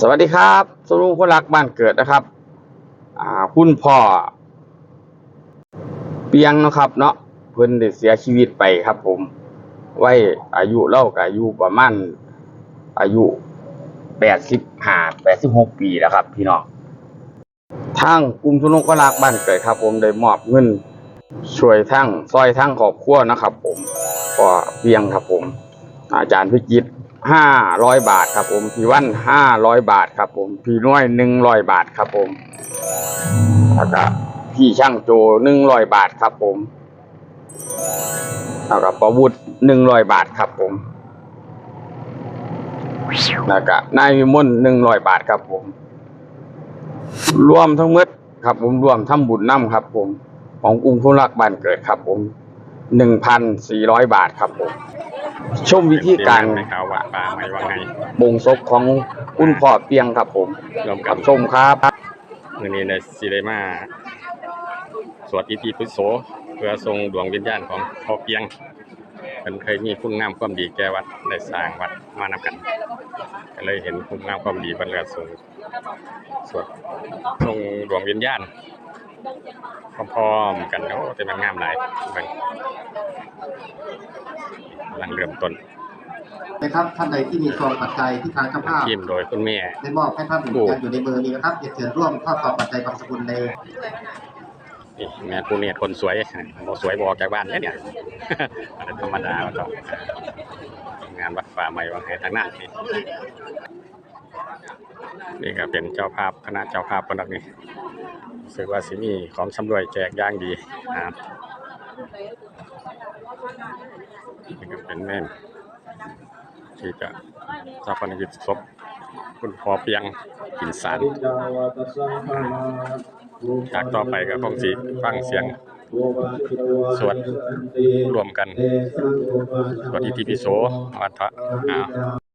สวัสดีครับสรุปคนรักบ้านเกิดนะครับ อ่าคุณพ่อ เปียงนะครับ เนาะเพิ่นได้เสียชีวิตไปครับ ผม ไว้อายุเล่ากับอายุประมาณอายุแปดสิบห้าแปดสิบหกปีแล้วครับ พี่น้องทางกลุ่มทุนคนรักบ้านเกิดครับ ผมได้มอบเงินช่วยทั้งซอยทั้งครอบครัวนะครับ ผมก็เพียงครับ ผม อาจารย์พิจิต ห้าร้อยบาทครับผมพี่วันห้าร้อยบาทครับผมพี่น้อยหนึ่งร้อยบาทครับผมแล้วก็พี่ช่างโจหนึ่งร้อยบาทครับผมแล้วก็ประวุฒิหนึ่งร้อยบาทครับผมแล้วก็นายวิมลหนึ่งร้อยบาทครับผม รวมทั้งหมดครับผมรวมทำบุญน้ำครับผม ของกรุงทุนรักบ้านเกิดครับผมหนึ่งพันสี่ร้อยบาทครับผม ชมวิธีการในข่าวว่าป่าไม่ว่าไงบ่งศพของคุณพ่อเปียงครับผมรวมกักับบชมครับมื้อนี้ในซีเรมาสวดอิติปิโสเพื่อทรงดวงวิญญาณของพ่อเปียงเป็นเคยมีคุณงามความดีแก่วัดได้สร้างวัดมานำกันก็เลยเห็นคุณงามความดีบรรเลือทรงสวดทรงดวงวิญญาณ พร้อมๆกันโอ้แต่มันงามหลายเบิ่งกำลังเริ่มต้นนะครับท่านใดที่มีซองปัจจัยที่ทางเจ้าภาพทีมโดยคุณแม่ได้มอบให้ท่านยังอยู่ในมือนี้นะครับอย่าเชิญร่วมทอดซองปัจจัยบางสกุลในนี่แม่ผู้เนี่ยคนสวยบ่สวยบออกจากบ้านเนี่ยเนี่ยอันนั้นธรรมดาว่าต้องงานวัดป่าใหม่วังไห้ทางนั้นนี่นี่ก็เป็นเจ้าภาพคณะเจ้าภาพคนนักนี่รู้ สึกว่าสิมีของชำรวยแจกย่างดีนะครับนี่ก็เป็นแม่นที่จะทราบพนิกิจศพคุณพอเปียงกินสารจากต่อไปก็คงสิฟังเสียงสวดรวมกันสวดอิติปิโสวัดพระอ่า